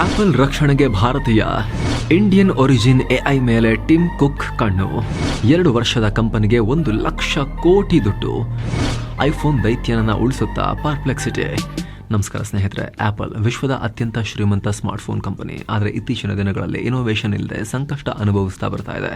Apple ರಕ್ಷಣೆಗೆ ಭಾರತೀಯ Indian origin AI ಮೇಲೆ ಟಿಮ್ ಕುಕ್ ಕಣ್ಣು. ಎರಡು ವರ್ಷದ ಕಂಪನಿಗೆ ಒಂದು ಲಕ್ಷ ಕೋಟಿ ದುಡ್ಡು. ಐಫೋನ್ ದೈತ್ಯನನ್ನ ಉಳಿಸುತ್ತಾ ಪರ್ಪ್ಲೆಕ್ಸಿಟಿ. ನಮಸ್ಕಾರ ಸ್ನೇಹಿತರೆ, ಆಪಲ್ ವಿಶ್ವದ ಅತ್ಯಂತ ಶ್ರೀಮಂತ ಸ್ಮಾರ್ಟ್ಫೋನ್ ಕಂಪನಿ. ಆದರೆ ಇತ್ತೀಚಿನ ದಿನಗಳಲ್ಲಿ ಇನೋವೇಷನ್ ಇಲ್ಲದೆ ಸಂಕಷ್ಟ ಅನುಭವಿಸ್ತಾ ಬರ್ತಾ ಇದೆ.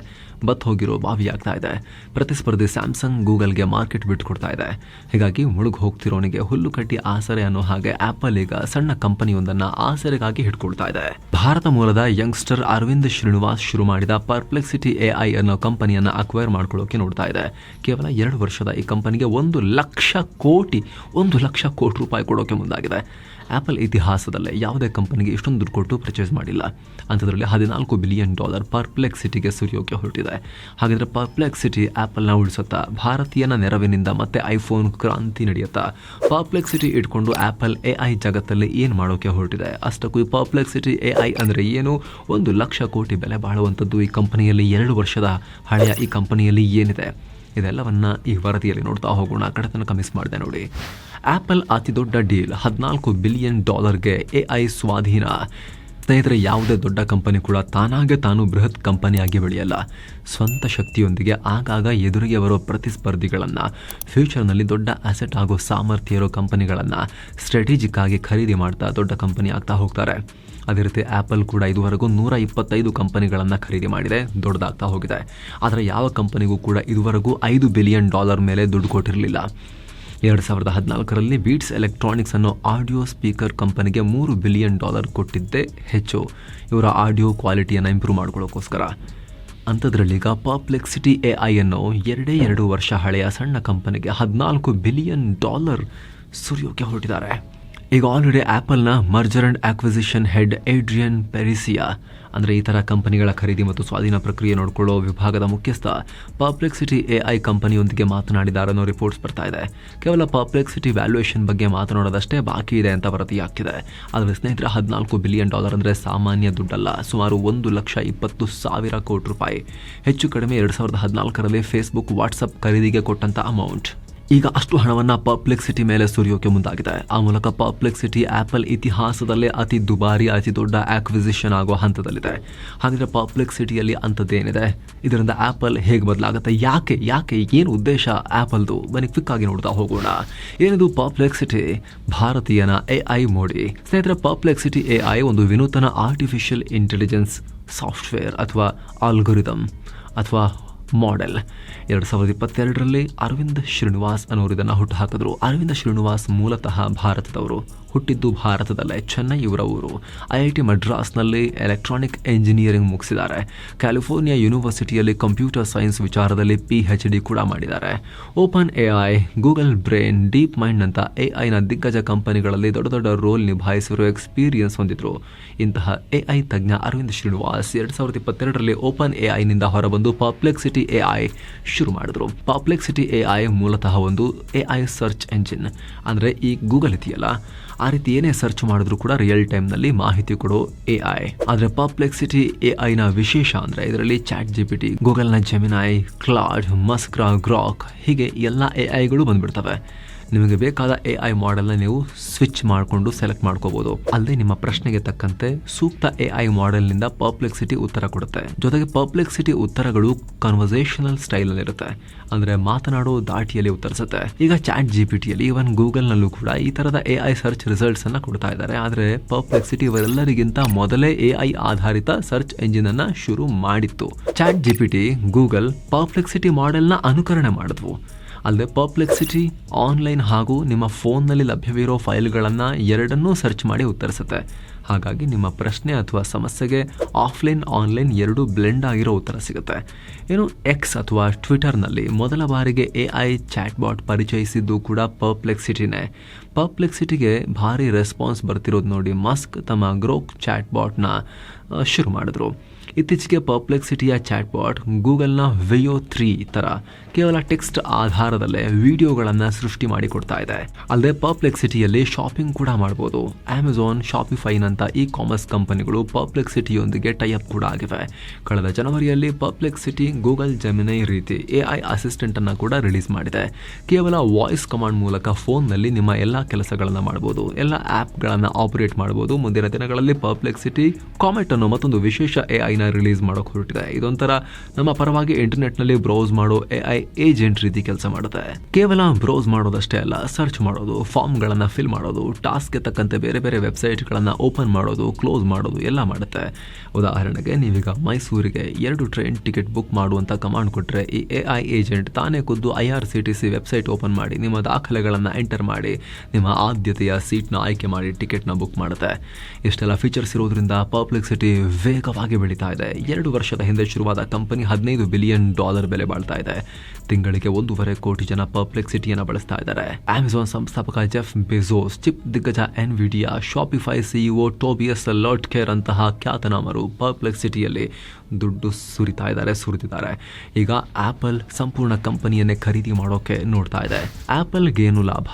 ಬತ್ ಹೋಗಿರೋ ಬಾವಿಯಾಗ್ತಾ ಇದೆ. ಪ್ರತಿಸ್ಪರ್ಧಿ ಸ್ಯಾಮ್ಸಂಗ್ ಗೂಗಲ್ಗೆ ಮಾರ್ಕೆಟ್ ಬಿಟ್ಕೊಡ್ತಾ ಇದೆ. ಹೀಗಾಗಿ ಮುಳುಗು ಹೋಗ್ತಿರೋನಿಗೆ ಹುಲ್ಲು ಕಟ್ಟಿ ಆಸರೆ ಅನ್ನೋ ಹಾಗೆ ಆಪಲ್ ಈಗ ಸಣ್ಣ ಕಂಪನಿಯೊಂದನ್ನು ಆಸರೆಗಾಗಿ ಹಿಡ್ಕೊಳ್ತಾ ಇದೆ. ಭಾರತ ಮೂಲದ ಯಂಗ್ಸ್ಟರ್ ಅರವಿಂದ್ ಶ್ರೀನಿವಾಸ್ ಶುರು ಮಾಡಿದ ಪರ್ಪ್ಲೆಕ್ಸಿಟಿ ಎಐ ಅನ್ನೋ ಕಂಪನಿಯನ್ನು ಅಕ್ವೈರ್ ಮಾಡ್ಕೊಳ್ಳೋಕೆ ನೋಡ್ತಾ ಇದೆ. ಕೇವಲ ಎರಡು ವರ್ಷದ ಈ ಕಂಪನಿಗೆ ಒಂದು ಲಕ್ಷ ಕೋಟಿ, ಒಂದು ಲಕ್ಷ ಕೋಟಿ ರೂಪಾಯಿ ಕೊಡೋಕೆ ಮುಂದಾಗಿದೆ. ಆಪಲ್ ಇತಿಹಾಸದಲ್ಲೇ ಯಾವುದೇ ಕಂಪನಿಗೆ ಇಷ್ಟೊಂದು ದುಡ್ಡು ಕೊಟ್ಟು ಪರ್ಚೇಸ್ ಮಾಡಿಲ್ಲ. ಅಂಥದ್ರಲ್ಲಿ ಹದಿನಾಲ್ಕು ಬಿಲಿಯನ್ ಡಾಲರ್ ಪರ್ಪ್ಲೆಕ್ಸಿಟಿಗೆ ಸುರಿಯೋಕೆ ಹೊರಟಿದೆ. ಹಾಗಾದರೆ ಪರ್ಪ್ಲೆಕ್ಸಿಟಿ ಆ್ಯಪಲ್ನ ಉಳಿಸುತ್ತಾ ಭಾರತೀಯನ ನೆರವಿನಿಂದ ಮತ್ತೆ ಐಫೋನ್ ಕ್ರಾಂತಿ ನಡೆಯುತ್ತಾ? ಪರ್ಪ್ಲೆಕ್ಸಿಟಿ ಇಟ್ಕೊಂಡು ಆ್ಯಪಲ್ ಎ ಐ ಜಗತ್ತಲ್ಲಿ ಏನು ಮಾಡೋಕೆ ಹೊರಟಿದೆ? ಅಷ್ಟಕ್ಕೂ ಈ ಪರ್ಪ್ಲೆಕ್ಸಿಟಿ ಎ ಐ ಅಂದರೆ ಏನು? ಒಂದು ಲಕ್ಷ ಕೋಟಿ ಬೆಲೆ ಬಾಳುವಂಥದ್ದು ಈ ಕಂಪನಿಯಲ್ಲಿ ಎರಡು ವರ್ಷದ ಹಳೆಯ ಈ ಕಂಪನಿಯಲ್ಲಿ ಏನಿದೆ? ಇದೆಲ್ಲವನ್ನ ಈ ವರದಿಯಲ್ಲಿ ನೋಡ್ತಾ ಹೋಗೋಣ. ಕಡತನ ತನಕ ಮಿಸ್ ಮಾಡಿದೆ ನೋಡಿ. ಆಪಲ್ ಅತಿ ದೊಡ್ಡ ಡೀಲ್. ಹದಿನಾಲ್ಕು ಬಿಲಿಯನ್ ಡಾಲರ್ಗೆ ಎ ಐ ಸ್ವಾಧೀನ. ಸ್ನೇಹಿತರೆ, ಯಾವುದೇ ದೊಡ್ಡ ಕಂಪನಿ ಕೂಡ ತಾನಾಗೆ ತಾನು ಬೃಹತ್ ಕಂಪನಿಯಾಗಿ ಬೆಳೆಯಲ್ಲ. ಸ್ವಂತ ಶಕ್ತಿಯೊಂದಿಗೆ ಆಗಾಗ ಎದುರಿಗೆ ಬರೋ ಪ್ರತಿಸ್ಪರ್ಧಿಗಳನ್ನು ಫ್ಯೂಚರ್ನಲ್ಲಿ ದೊಡ್ಡ ಅಸೆಟ್ ಆಗೋ ಸಾಮರ್ಥ್ಯ ಇರೋ ಕಂಪನಿಗಳನ್ನು ಸ್ಟ್ರಾಟಜಿಕ್ ಆಗಿ ಖರೀದಿ ಮಾಡ್ತಾ ದೊಡ್ಡ ಕಂಪನಿ ಆಗ್ತಾ ಹೋಗ್ತಾರೆ. ಅದೇ ರೀತಿ ಆ್ಯಪಲ್ ಕೂಡ ಇದುವರೆಗೂ ನೂರ ಇಪ್ಪತ್ತೈದು ಕಂಪನಿಗಳನ್ನು ಖರೀದಿ ಮಾಡಿದೆ, ದೊಡ್ಡದಾಗ್ತಾ ಹೋಗಿದೆ. ಆದರೆ ಯಾವ ಕಂಪನಿಗೂ ಕೂಡ ಇದುವರೆಗೂ ಐದು ಬಿಲಿಯನ್ ಡಾಲರ್ ಮೇಲೆ ದುಡ್ಡು ಕೊಟ್ಟಿರಲಿಲ್ಲ. ಎರಡು ಸಾವಿರದ ಹದಿನಾಲ್ಕರಲ್ಲಿ ಬೀಟ್ಸ್ ಎಲೆಕ್ಟ್ರಾನಿಕ್ಸ್ ಅನ್ನೋ ಆಡಿಯೋ ಸ್ಪೀಕರ್ ಕಂಪನಿಗೆ ಮೂರು ಬಿಲಿಯನ್ ಡಾಲರ್ ಕೊಟ್ಟಿದ್ದೇ ಹೆಚ್ಚು. ಇವರ ಆಡಿಯೋ ಕ್ವಾಲಿಟಿಯನ್ನು ಇಂಪ್ರೂವ್ ಮಾಡ್ಕೊಳ್ಳೋಕ್ಕೋಸ್ಕರ ಅಂಥದ್ರಲ್ಲೀಗ ಪಾಪ್ಲೆಕ್ಸಿಟಿ ಎ ಐ ಅನ್ನೋ ಎರಡೇ ಎರಡು ವರ್ಷ ಹಳೆಯ ಸಣ್ಣ ಕಂಪನಿಗೆ ಹದಿನಾಲ್ಕು ಬಿಲಿಯನ್ ಡಾಲರ್ ಸುರಿಯೋಕೆ ಹೊರಟಿದ್ದಾರೆ. ಈಗ already ಆ್ಯಪಲ್ನ merger and acquisition head Adrian Perica ಅಂದರೆ ಈ ಥರ ಕಂಪನಿಗಳ ಖರೀದಿ ಮತ್ತು ಸ್ವಾಧೀನ ಪ್ರಕ್ರಿಯೆ ನೋಡಿಕೊಳ್ಳುವ ವಿಭಾಗದ ಮುಖ್ಯಸ್ಥ ಪಬ್ಲಿಕ್ಸಿಟಿ ಎ ಐ ಕಂಪನಿಯೊಂದಿಗೆ ಮಾತನಾಡಿದ್ದಾರೆ ಅನ್ನೋ ರಿಪೋರ್ಟ್ಸ್ ಬರ್ತಾ ಇದೆ. ಕೇವಲ ಪಬ್ಲಿಕ್ಸಿಟಿ ವ್ಯಾಲ್ಯೂಯೇಷನ್ ಬಗ್ಗೆ ಮಾತನಾಡೋದಷ್ಟೇ ಬಾಕಿ ಇದೆ ಅಂತ ವರದಿಯಾಗ್ತಿದೆ ಆದರೆ ಸ್ನೇಹಿತರೆ, ಹದಿನಾಲ್ಕು ಬಿಲಿಯನ್ ಡಾಲರ್ ಅಂದರೆ ಸಾಮಾನ್ಯ ದುಡ್ಡಲ್ಲ. ಸುಮಾರು ಒಂದು ಲಕ್ಷ ಇಪ್ಪತ್ತು ಸಾವಿರ ಕೋಟಿ ರೂಪಾಯಿ. ಹೆಚ್ಚು ಕಡಿಮೆ ಎರಡು ಸಾವಿರದ ಹದಿನಾಲ್ಕರಲ್ಲಿ ಫೇಸ್ಬುಕ್ ವಾಟ್ಸಪ್ ಖರೀದಿಗೆ ಕೊಟ್ಟಂಥ ಅಮೌಂಟ್ ಈಗ ಅಷ್ಟು ಹಣವನ್ನು ಪಬ್ಲಿಕ್ಸಿಟಿ ಮೇಲೆ ಸುರಿಯೋಕೆ ಮುಂದಾಗಿದೆ. ಆ ಮೂಲಕ ಪಬ್ಲಿಕ್ಸಿಟಿ ಆಪಲ್ ಇತಿಹಾಸದಲ್ಲೇ ಅತಿ ದುಬಾರಿ, ಅತಿ ದೊಡ್ಡ ಆಕ್ವಿಸಿಷನ್ ಆಗೋ ಹಂತದಲ್ಲಿದೆ. ಹಾಗಿದ್ರೆ ಪಬ್ಲಿಕ್ಸಿಟಿಯಲ್ಲಿ ಅಂಥದ್ದೇನಿದೆ? ಇದರಿಂದ ಆಪಲ್ ಹೇಗೆ ಬದಲಾಗುತ್ತೆ? ಯಾಕೆ ಯಾಕೆ, ಏನು ಉದ್ದೇಶ ಆಪಲ್ದು ಬನ್ನಿ ಕ್ವಿಕ್ ಆಗಿ ನೋಡ್ತಾ ಹೋಗೋಣ. ಏನಿದು ಪಬ್ಲಿಕ್ಸಿಟಿ ಭಾರತೀಯನ ಎ ಐ ಮೋಡಿ. ಸ್ನೇಹಿತರೆ ಪಬ್ಲಿಕ್ಸಿಟಿ ಎ ಐ ಒಂದು ವಿನೂತನ ಆರ್ಟಿಫಿಷಿಯಲ್ ಇಂಟೆಲಿಜೆನ್ಸ್ ಸಾಫ್ಟ್ವೇರ್ ಅಥವಾ ಆಲ್ಗೊರಿದಮ್ ಅಥವಾ ಮಾಡೆಲ್ ಎರಡು ಸಾವಿರದ ಇಪ್ಪತ್ತೆರಡರಲ್ಲಿ ಅರವಿಂದ್ ಶ್ರೀನಿವಾಸ್ ಅನ್ನೋರು ಇದನ್ನು ಹುಟ್ಟು ಹಾಕಿದ್ರು. ಅರವಿಂದ್ ಶ್ರೀನಿವಾಸ್ ಮೂಲತಃ ಭಾರತದವರು. ಹುಟ್ಟಿದ್ದು ಭಾರತದಲ್ಲೇ, ಚೆನ್ನೈ ಇವರ ಊರು ಐ ಐ ಟಿ ಮಡ್ರಾಸ್ನಲ್ಲಿ ಎಲೆಕ್ಟ್ರಾನಿಕ್ ಎಂಜಿನಿಯರಿಂಗ್ ಮುಗಿಸಿದ್ದಾರೆ. ಕ್ಯಾಲಿಫೋರ್ನಿಯಾ ಯೂನಿವರ್ಸಿಟಿಯಲ್ಲಿ ಕಂಪ್ಯೂಟರ್ ಸೈನ್ಸ್ ವಿಚಾರದಲ್ಲಿ ಪಿ ಎಚ್ ಡಿ ಕೂಡ ಮಾಡಿದ್ದಾರೆ. Open A I Google brain deep ಮೈಂಡ್ನಂಥ A ಐನ ದಿಗ್ಗಜ ಕಂಪನಿಗಳಲ್ಲಿ ದೊಡ್ಡ ದೊಡ್ಡ ರೋಲ್ ನಿಭಾಯಿಸಿರುವ ಎಕ್ಸ್ಪೀರಿಯನ್ಸ್ ಹೊಂದಿದ್ರು. ಇಂತಹ ಎ ಐ ತಜ್ಞ ಅರವಿಂದ್ ಶ್ರೀನಿವಾಸ್ ಎರಡು ಸಾವಿರದ ಇಪ್ಪತ್ತೆರಡರಲ್ಲಿ ಓಪನ್ ಎ ಐನಿಂದ ಹೊರಬಂದು ಪಾಪ್ಲೆಕ್ಸಿಟಿ ಎ ಐ ಶುರು ಮಾಡಿದ್ರು. ಪಾಪ್ಲೆಕ್ಸಿಟಿ ಎ ಐ ಮೂಲತಃ ಒಂದು ಎ ಐ ಸರ್ಚ್ ಎಂಜಿನ್ ಅಂದರೆ ಈ ಗೂಗಲ್ ಇದೆಯಲ್ಲ. ಆ ರೀತಿ ಏನೇ ಸರ್ಚ್ ಮಾಡಿದ್ರು ಕೂಡ ರಿಯಲ್ ಟೈಮ್ನಲ್ಲಿ ಮಾಹಿತಿ ಕೊಡೋ ಎ ಐ ಆದರೆ ಪರ್ಪ್ಲೆಕ್ಸಿಟಿ ಎ ಐನ ವಿಶೇಷ ಅಂದರೆ ಇದರಲ್ಲಿ ಚಾಟ್ ಜಿ ಪಿ ಟಿ ಗೂಗಲ್ನ ಜೆಮಿನೈ ಕ್ಲಾಡ್ ಮಸ್ಕ್ರಾ ಗ್ರಾಕ್ ಹೀಗೆ ಎಲ್ಲ ಎ ಐಗಳು ಬಂದ್ಬಿಡ್ತವೆ. ನಿಮಗೆ ಬೇಕಾದ ಎ ಐ ಮಾಡೆಲ್ನ ನೀವು ಸ್ವಿಚ್ ಮಾಡಿಕೊಂಡು ಸೆಲೆಕ್ಟ್ ಮಾಡ್ಕೋಬಹುದು ಅಲ್ಲದೆ ನಿಮ್ಮ ಪ್ರಶ್ನೆಗೆ ತಕ್ಕಂತೆ ಸೂಕ್ತ ಎ ಐ ಮಾಡೆಲ್ನಿಂದ ಪರ್ಪ್ಲೆಕ್ಸಿಟಿ ಉತ್ತರ ಕೊಡುತ್ತೆ. ಜೊತೆಗೆ ಪರ್ಪ್ಲೆಕ್ಸಿಟಿ ಉತ್ತರಗಳು ಕನ್ವರ್ಸೇಷನಲ್ ಸ್ಟೈಲಲ್ಲಿರುತ್ತೆ ಅಂದರೆ ಮಾತನಾಡೋ ದಾಟಿಯಲ್ಲಿ ಉತ್ತರಿಸುತ್ತೆ. ಈಗ ಚಾಟ್ ಜಿ ಪಿ ಟಿಯಲ್ಲಿ ಇವನ್ ಗೂಗಲ್ನಲ್ಲೂ ಕೂಡ ಈ ಥರದ ಎ ಐ ಸರ್ಚ್ ರಿಸಲ್ಟ್ಸ್ ಅನ್ನ ಕೊಡ್ತಾ ಇದ್ದಾರೆ. ಆದರೆ ಪರ್ಪ್ಲೆಕ್ಸಿಟಿ ಇವರೆಲ್ಲರಿಗಿಂತ ಮೊದಲೇ ಎ ಐ ಆಧಾರಿತ ಸರ್ಚ್ ಎಂಜಿನ್ ಅನ್ನ ಶುರು ಮಾಡಿತ್ತು. Chat G P T Google Perplexity ಮಾಡೆಲ್ನ ಅನುಕರಣೆ ಮಾಡಿದ್ವು. ಅಲ್ಲದೆ ಪರ್ಪ್ಲೆಕ್ಸಿಟಿ ಆನ್ಲೈನ್ ಹಾಗೂ ನಿಮ್ಮ ಫೋನ್ನಲ್ಲಿ ಲಭ್ಯವಿರೋ ಫೈಲ್ಗಳನ್ನು ಎರಡನ್ನೂ ಸರ್ಚ್ ಮಾಡಿ ಉತ್ತರಿಸುತ್ತೆ. ಹಾಗಾಗಿ ನಿಮ್ಮ ಪ್ರಶ್ನೆ ಅಥವಾ ಸಮಸ್ಯೆಗೆ ಆಫ್ಲೈನ್ ಆನ್ಲೈನ್ ಎರಡೂ ಬ್ಲೆಂಡ್ ಆಗಿರೋ ಉತ್ತರ ಸಿಗುತ್ತೆ. ಏನು ಎಕ್ಸ್ ಅಥವಾ ಟ್ವಿಟರ್ನಲ್ಲಿ ಮೊದಲ ಬಾರಿಗೆ ಎ ಐ ಚಾಟ್ಬಾಟ್ ಪರಿಚಯಿಸಿದ್ದು ಕೂಡ ಪರ್ಪ್ಲೆಕ್ಸಿಟಿನೇ ಪರ್ಪ್ಲೆಕ್ಸಿಟಿಗೆ ಭಾರಿ ರೆಸ್ಪಾನ್ಸ್ ಬರ್ತಿರೋದು ನೋಡಿ ಮಸ್ಕ್ ತಮ್ಮ ಗ್ರೋಕ್ ಚಾಟ್ಬಾಟ್ನ ಶುರು ಮಾಡಿದ್ರು. ಇತ್ತೀಚೆಗೆ ಪರ್ಪ್ಲೆಕ್ಸಿಟಿಯ ಚಾಟ್ಬಾಟ್ ಗೂಗಲ್ನ ವಿಯೋ ತ್ರೀ ತರ ಕೇವಲ ಟೆಕ್ಸ್ಟ್ ಆಧಾರದಲ್ಲೇ ವಿಡಿಯೋಗಳನ್ನು ಸೃಷ್ಟಿ ಮಾಡಿಕೊಡ್ತಾ ಇದೆ. ಅಲ್ಲದೆ ಪರ್ಪ್ಲೆಕ್ಸಿಟಿಯಲ್ಲಿ ಶಾಪಿಂಗ್ ಕೂಡ ಮಾಡಬಹುದು ಅಮೆಝಾನ್ ಶಾಪಿಫೈನಂತ ಇ ಕಾಮರ್ಸ್ ಕಂಪನಿಗಳು ಪರ್ಪ್ಲೆಕ್ಸಿಟಿಯೊಂದಿಗೆ ಟೈಅಪ್ ಕೂಡ ಆಗಿವೆ. ಕಳೆದ ಜನವರಿಯಲ್ಲಿ ಪರ್ಪ್ಲೆಕ್ಸಿಟಿ ಗೂಗಲ್ ಜೆಮಿನೈ ರೀತಿ ಎ ಅಸಿಸ್ಟೆಂಟ್ ಅಸಿಸ್ಟೆಂಟನ್ನು ಕೂಡ ರಿಲೀಸ್ ಮಾಡಿದೆ. ಕೇವಲ ವಾಯ್ಸ್ ಕಮಾಂಡ್ ಮೂಲಕ ಫೋನ್ನಲ್ಲಿ ನಿಮ್ಮ ಎಲ್ಲ ಕೆಲಸಗಳನ್ನು ಮಾಡಬಹುದು ಎಲ್ಲ ಆ್ಯಪ್ಗಳನ್ನು ಆಪರೇಟ್ ಮಾಡಬಹುದು ಮುಂದಿನ ದಿನಗಳಲ್ಲಿ ಪರ್ಪ್ಲೆಕ್ಸಿಟಿ ಕಾಮೆಟ್ ಅನ್ನೋ ಮತ್ತೊಂದು ವಿಶೇಷ ಎಐನ ರಿಲೀಸ್ ಮಾಡೋಕೆ ಹೊರಟಿದೆ. ಇದೊಂಥರ ನಮ್ಮ ಪರವಾಗಿ ಇಂಟರ್ನೆಟ್ನಲ್ಲಿ ಬ್ರೌಸ್ ಮಾಡೋ ಐ ಏಜೆಂಟ್ ರೀತಿ ಕೆಲಸ ಮಾಡುತ್ತೆ. ಕೇವಲ ಬ್ರೌಸ್ ಮಾಡೋದಷ್ಟೇ ಅಲ್ಲ ಸರ್ಚ್ ಮಾಡೋದು ಫಾರ್ಮ್ಗಳನ್ನು ಫಿಲ್ ಮಾಡೋದು ಟಾಸ್ಕ್ಗೆ ತಕ್ಕಂತೆ ಬೇರೆ ಬೇರೆ ವೆಬ್ಸೈಟ್ಗಳನ್ನು ಓಪನ್ ಮಾಡೋದು ಕ್ಲೋಸ್ ಮಾಡೋದು ಎಲ್ಲ ಮಾಡುತ್ತೆ. ಉದಾಹರಣೆಗೆ ನೀವೀಗ ಮೈಸೂರಿಗೆ ಎರಡು ಟ್ರೈನ್ ಟಿಕೆಟ್ ಬುಕ್ ಮಾಡುವಂಥ ಕಮಾಂಡ್ ಕೊಟ್ಟರೆ ಈ ಎ ಐ ಏಜೆಂಟ್ ತಾನೇ ಖುದ್ದು I R C T C website open ಮಾಡಿ, ನಿಮ್ಮ ದಾಖಲೆಗಳನ್ನು ಎಂಟರ್ ಮಾಡಿ, ನಿಮ್ಮ ಆದ್ಯತೆಯ ಸೀಟ್ನ ಆಯ್ಕೆ ಮಾಡಿ ಟಿಕೆಟ್ನ ಬುಕ್ ಮಾಡುತ್ತೆ. ಇಷ್ಟೆಲ್ಲ ಫೀಚರ್ಸ್ ಇರೋದ್ರಿಂದ ಪರ್ಪ್ಲೆಕ್ಸಿಟಿ ವೇಗವಾಗಿ ಬೆಳೀತಾ ಇದೆ. ಎರಡು ವರ್ಷದ ಹಿಂದೆ ಶುರುವಾದ ಕಂಪನಿ ಹದಿನೈದು ಬಿಲಿಯನ್ ಡಾಲರ್ ಬೆಲೆ ಬಾಳ್ತಾ ಇದೆ. ತಿಂಗಳಿಗೆ ಒಂದೂವರೆ ಕೋಟಿ ಜನ ಪರ್ಪ್ಲೆಕ್ಸಿಟಿಯನ್ನು ಬಳಸ್ತಾ ಇದ್ದಾರೆ. ಅಮೆಝಾನ್ ಸಂಸ್ಥಾಪಕ ಜೆಫ್ ಬೆಜೋಸ್, ಚಿಪ್ ದಿಗ್ಗಜ Nvidia Shopify CEO Tobias Lutke ಅಂತಹ ಖ್ಯಾತನಾಮರು ಪರ್ಪ್ಲೆಕ್ಸಿಟಿಯಲ್ಲಿ ದುಡ್ಡು ಸುರಿತಾ ಇದ್ದಾರೆ, ಸುರಿತಿದ್ದಾರೆ. ಈಗ ಆ್ಯಪಲ್ ಸಂಪೂರ್ಣ ಕಂಪನಿಯನ್ನೇ ಖರೀದಿ ಮಾಡೋಕೆ ನೋಡ್ತಾ ಇದೆ. ಆಪಲ್ಗೇನು ಲಾಭ?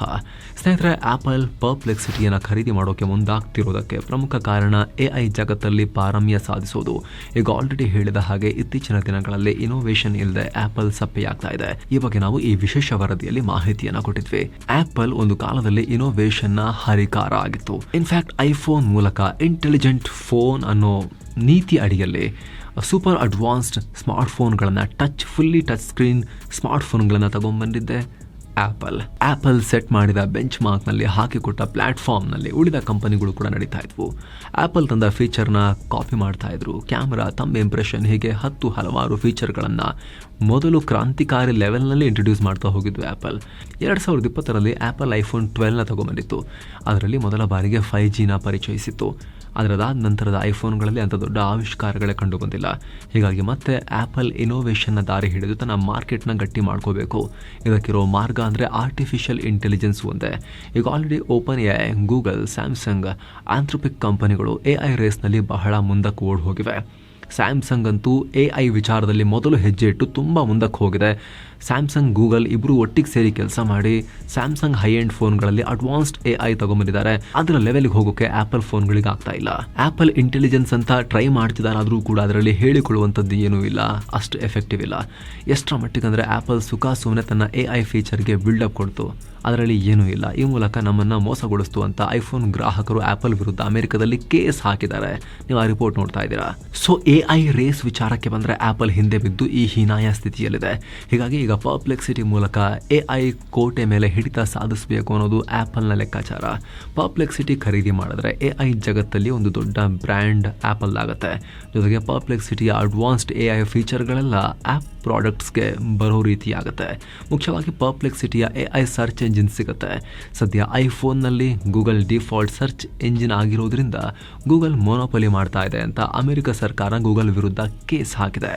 ಸ್ನೇಹಿತರೆ ಆ್ಯಪಲ್ ಪರ್ಪ್ಲೆಕ್ಸಿಟಿಯನ್ನು ಖರೀದಿ ಮಾಡೋಕೆ ಮುಂದಾಗ್ತಿರೋದಕ್ಕೆ ಪ್ರಮುಖ ಕಾರಣ ಎ ಐ ಜಗತ್ತಲ್ಲಿ ಪಾರಮ್ಯ ಸಾಧಿಸೋದು. ಈಗ ಆಲ್ರೆಡಿ ಹೇಳಿದ ಹಾಗೆ ಇತ್ತೀಚಿನ ದಿನಗಳಲ್ಲಿ ಇನೋವೇಷನ್ ಇಲ್ಲದೆ ಆ್ಯಪಲ್ ಸಪ್ಪೆಯಾಗ್ತಾ ಇದೆ. ಈ ಬಗ್ಗೆ ನಾವು ಈ ವಿಶೇಷ ವರದಿಯಲ್ಲಿ ಮಾಹಿತಿಯನ್ನು ಕೊಟ್ಟಿದ್ವಿ. ಆ್ಯಪಲ್ ಒಂದು ಕಾಲದಲ್ಲಿ ಇನೋವೇಷನ್ನ ಹರಿಕಾರ ಆಗಿತ್ತು. ಇನ್ಫ್ಯಾಕ್ಟ್ ಐಫೋನ್ ಮೂಲಕ ಇಂಟೆಲಿಜೆಂಟ್ ಫೋನ್ ಅನ್ನೋ ನೀತಿ ಅಡಿಯಲ್ಲಿ ಸೂಪರ್ ಅಡ್ವಾನ್ಸ್ಡ್ ಸ್ಮಾರ್ಟ್ಫೋನ್ಗಳನ್ನು ಟಚ್ ಫುಲ್ಲಿ ಟಚ್ ಸ್ಕ್ರೀನ್ ಸ್ಮಾರ್ಟ್ಫೋನ್ಗಳನ್ನು ತಗೊಂಡ್ಬಂದಿದ್ದೆ ಆ್ಯಪಲ್ ಆ್ಯಪಲ್ ಸೆಟ್ ಮಾಡಿದ ಬೆಂಚ್ ಮಾರ್ಕ್ನಲ್ಲಿ ಹಾಕಿಕೊಟ್ಟ ಪ್ಲ್ಯಾಟ್ಫಾರ್ಮ್ನಲ್ಲಿ ಉಳಿದ ಕಂಪನಿಗಳು ಕೂಡ ನಡೀತಾ ಇದ್ವು. ಆ್ಯಪಲ್ ತಂದ ಫೀಚರ್ನ ಕಾಪಿ ಮಾಡ್ತಾ ಇದ್ರು. ಕ್ಯಾಮ್ರಾ ತಮ್ಮ ಇಂಪ್ರೆಷನ್ ಹೀಗೆ ಹತ್ತು ಹಲವಾರು ಫೀಚರ್ಗಳನ್ನು ಮೊದಲು ಕ್ರಾಂತಿಕಾರಿ ಲೆವೆಲ್ನಲ್ಲಿ ಇಂಟ್ರೊಡ್ಯೂಸ್ ಮಾಡ್ತಾ ಹೋಗಿದ್ವು ಆ್ಯಪಲ್ ಎರಡು ಸಾವಿರದ ಇಪ್ಪತ್ತರಲ್ಲಿ ಆ್ಯಪಲ್ ಐಫೋನ್ ಟ್ವೆಲ್ನ ತಗೊಂಬಂದಿತ್ತು ಅದರಲ್ಲಿ ಮೊದಲ ಬಾರಿಗೆ ಫೈವ್ ಜಿನ ಪರಿಚಯಿಸಿತ್ತು. ಅದರದಾದ ನಂತರದ ಐಫೋನ್ಗಳಲ್ಲಿ ಅಂಥ ದೊಡ್ಡ ಆವಿಷ್ಕಾರಗಳೇ ಕಂಡು ಬಂದಿಲ್ಲ ಹೀಗಾಗಿ ಮತ್ತೆ ಆ್ಯಪಲ್ ಇನೋವೇಷನ್ನ ದಾರಿ ಹಿಡಿದು ತನ್ನ ಮಾರ್ಕೆಟ್ನ ಗಟ್ಟಿ ಮಾಡ್ಕೋಬೇಕು. ಇದಕ್ಕಿರೋ ಮಾರ್ಗ ಅಂದರೆ ಆರ್ಟಿಫಿಷಿಯಲ್ ಇಂಟೆಲಿಜೆನ್ಸ್ ಒಂದೇ. ಈಗ already open A Google Samsung Anthropic ಕಂಪನಿಗಳು ಎ ಐ ರೇಸ್ನಲ್ಲಿ ಬಹಳ ಮುಂದಕ್ಕೆ ಓಡ್ ಹೋಗಿವೆ. ಸ್ಯಾಮ್ಸಂಗ್ ಅಂತೂ ಎ ಐ ವಿಚಾರದಲ್ಲಿ ಮೊದಲು ಹೆಜ್ಜೆ ಇಟ್ಟು ತುಂಬ ಮುಂದಕ್ಕೆ ಹೋಗಿದೆ. ಸ್ಯಾಮ್ಸಂಗ್ ಗೂಗಲ್ ಇಬ್ಬರು ಒಟ್ಟಿಗೆ ಸೇರಿ ಕೆಲಸ ಮಾಡಿ ಸ್ಯಾಮ್ಸಂಗ್ ಹೈ ಎಂಡ್ ಫೋನ್ಗಳಲ್ಲಿ ಅಡ್ವಾನ್ಸ್ಡ್ ಎ ಐ ತಗೊಂಬಂದಿದ್ದಾರೆ. ಅದರ ಲೆವೆಲ್ಗೆ ಹೋಗೋಕೆ ಆಪಲ್ ಫೋನ್ಗಳಿಗೆ ಆಗ್ತಾ ಇಲ್ಲ. ಆಪಲ್ ಇಂಟೆಲಿಜೆನ್ಸ್ ಅಂತ ಟ್ರೈ ಮಾಡ್ತಿದಾರಾದರೂ ಕೂಡ ಅದರಲ್ಲಿ ಹೇಳಿಕೊಳ್ಳುವಂಥದ್ದು ಏನೂ ಇಲ್ಲ. ಅಷ್ಟು ಎಫೆಕ್ಟಿವ್ ಇಲ್ಲ. ಎಷ್ಟರ ಮಟ್ಟಿಗೆ ಅಂದರೆ ಆಪಲ್ ಸುಖ ಸುಮ್ಮನೆ ತನ್ನ ಎ ಐ ಫೀಚರ್ಗೆ ಬಿಲ್ಡಪ್ ಕೊಡ್ತು. ಅದರಲ್ಲಿ ಏನೂ ಇಲ್ಲ. ಈ ಮೂಲಕ ನಮ್ಮನ್ನು ಮೋಸಗೊಳಿಸ್ತು ಅಂತ ಐಫೋನ್ ಗ್ರಾಹಕರು ಆಪಲ್ ವಿರುದ್ಧ ಅಮೆರಿಕದಲ್ಲಿ ಕೇಸ್ ಹಾಕಿದ್ದಾರೆ. ನೀವು ಆ ರಿಪೋರ್ಟ್ ನೋಡ್ತಾ ಇದ್ದೀರಾ? ಸೊ ಎ ಐ ರೇಸ್ ವಿಚಾರಕ್ಕೆ ಬಂದರೆ ಆಪಲ್ ಹಿಂದೆ ಬಿದ್ದು ಈ ಹೀನಾಯ ಸ್ಥಿತಿಯಲ್ಲಿದೆ. ಹೀಗಾಗಿ ಈಗ ಪರ್ಪ್ಲೆಕ್ಸಿಟಿ ಮೂಲಕ ಎ ಐ ಕೋಟೆ ಮೇಲೆ ಹಿಡಿತ ಸಾಧಿಸಬೇಕು ಅನ್ನೋದು ಆ್ಯಪಲ್ನ ಲೆಕ್ಕಾಚಾರ. ಪರ್ಪ್ಲೆಕ್ಸಿಟಿ ಖರೀದಿ ಮಾಡಿದ್ರೆ ಎ ಐ ಜಗತ್ತಲ್ಲಿ ಒಂದು ದೊಡ್ಡ ಬ್ರ್ಯಾಂಡ್ ಆ್ಯಪಲ್ ಆಗುತ್ತೆ. ಜೊತೆಗೆ ಪರ್ಪ್ಲೆಕ್ಸಿಟಿಯ ಅಡ್ವಾನ್ಸ್ಡ್ ಎ ಐ ಫೀಚರ್ಗಳೆಲ್ಲ ಆ್ಯಪ್ ಪ್ರಾಡಕ್ಟ್ಸ್ಗೆ ಬರೋ ರೀತಿ ಆಗುತ್ತೆ ಮುಖ್ಯವಾಗಿ ಪರ್ಪ್ಲೆಕ್ಸಿಟಿಯ ಎ ಐ ಸರ್ಚ್ ಎಂಜಿನ್ ಸಿಗುತ್ತೆ. ಸದ್ಯ ಐಫೋನ್ನಲ್ಲಿ ಗೂಗಲ್ ಡಿಫಾಲ್ಟ್ ಸರ್ಚ್ ಎಂಜಿನ್ ಆಗಿರೋದ್ರಿಂದ ಗೂಗಲ್ ಮೊನೋಪಲಿ ಮಾಡ್ತಾ ಇದೆ ಅಂತ ಅಮೆರಿಕ ಸರ್ಕಾರ ಗೂಗಲ್ ವಿರುದ್ಧ ಕೇಸ್ ಹಾಕಿದೆ.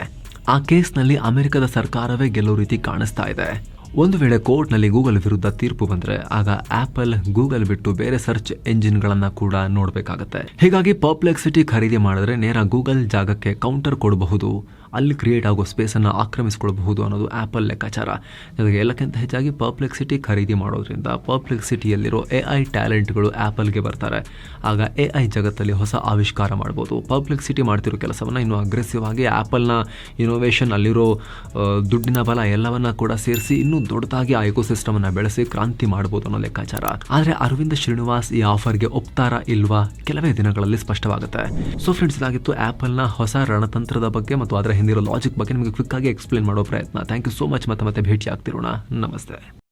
ಆ ಕೇಸ್ನಲ್ಲಿ ಅಮೆರಿಕದ ಸರ್ಕಾರವೇ ಗೆಲ್ಲೋ ರೀತಿ ಕಾಣಿಸ್ತಾ ಇದೆ. ಒಂದು ವೇಳೆ ಕೋರ್ಟ್ನಲ್ಲಿ ಗೂಗಲ್ ವಿರುದ್ಧ ತೀರ್ಪು ಬಂದರೆ ಆಗ ಆಪಲ್ ಗೂಗಲ್ ಬಿಟ್ಟು ಬೇರೆ ಸರ್ಚ್ ಎಂಜಿನ್ಗಳನ್ನು ಕೂಡ ನೋಡಬೇಕಾಗತ್ತೆ. ಹೀಗಾಗಿ ಪರ್ಪ್ಲೆಕ್ಸಿಟಿ ಖರೀದಿ ಮಾಡಿದ್ರೆ ನೇರ ಗೂಗಲ್ ಜಾಗಕ್ಕೆ ಕೌಂಟರ್ ಕೊಡಬಹುದು. ಅಲ್ಲಿ ಕ್ರಿಯೇಟ್ ಆಗೋ ಸ್ಪೇಸನ್ನು ಆಕ್ರಮಿಸಿಕೊಳ್ಳಬಹುದು ಅನ್ನೋದು ಆ್ಯಪಲ್ ಲೆಕ್ಕಾಚಾರ. ಜೊತೆಗೆ ಎಲ್ಲಕ್ಕಿಂತ ಹೆಚ್ಚಾಗಿ ಪರ್ಪ್ಲೆಕ್ಸಿಟಿ ಖರೀದಿ ಮಾಡೋದ್ರಿಂದ ಪರ್ಪ್ಲೆಕ್ಸಿಟಿಯಲ್ಲಿರೋ ಎ ಐ ಟ್ಯಾಲೆಂಟ್ಗಳು ಆ್ಯಪಲ್ಗೆ ಬರ್ತಾರೆ. ಆಗ ಎ ಐ ಜಗತ್ತಲ್ಲಿ ಹೊಸ ಆವಿಷ್ಕಾರ ಮಾಡ್ಬೋದು. ಪರ್ಪ್ಲೆಕ್ಸಿಟಿ ಮಾಡ್ತಿರೋ ಕೆಲಸವನ್ನು ಇನ್ನೂ ಅಗ್ರೆಸಿವ್ ಆಗಿ ಆ್ಯಪಲ್ನ ಇನೋವೇಷನ್ ಅಲ್ಲಿರೋ ದುಡ್ಡಿನ ಬಲ ಎಲ್ಲವನ್ನ ಕೂಡ ಸೇರಿಸಿ ಇನ್ನೂ ದೊಡ್ಡದಾಗಿ ಆ ಎಕೋಸಿಸ್ಟಮನ್ನು ಬೆಳೆಸಿ ಕ್ರಾಂತಿ ಮಾಡ್ಬೋದು ಅನ್ನೋ ಲೆಕ್ಕಾಚಾರ. ಆದರೆ ಅರವಿಂದ್ ಶ್ರೀನಿವಾಸ್ ಈ ಆಫರ್ಗೆ ಒಪ್ತಾರಾ ಇಲ್ವಾ? ಕೆಲವೇ ದಿನಗಳಲ್ಲಿ ಸ್ಪಷ್ಟವಾಗುತ್ತೆ. ಸೊ ಫ್ರೆಂಡ್ಸ್ ಇದಾಗಿತ್ತು ಆ್ಯಪಲ್ನ ಹೊಸ ರಣತಂತ್ರದ ಬಗ್ಗೆ ಮತ್ತು ಅದರ ಹಿಂದಿರೋ ಲಾಜಿಕ್ ಬಗ್ಗೆ ನಿಮಗೆ ಕ್ವಿಕ್ ಆಗಿ ಎಕ್ಸ್ಪ್ಲೇನ್ ಮಾಡೋ ಪ್ರಯತ್ನ. ಥ್ಯಾಂಕ್ ಯು ಸೋ ಮಚ್ ಮತ್ತೆ ಮತ್ತೆ ಭೇಟಿ ಆಗ್ತಿರೋಣ ನಮಸ್ತೆ.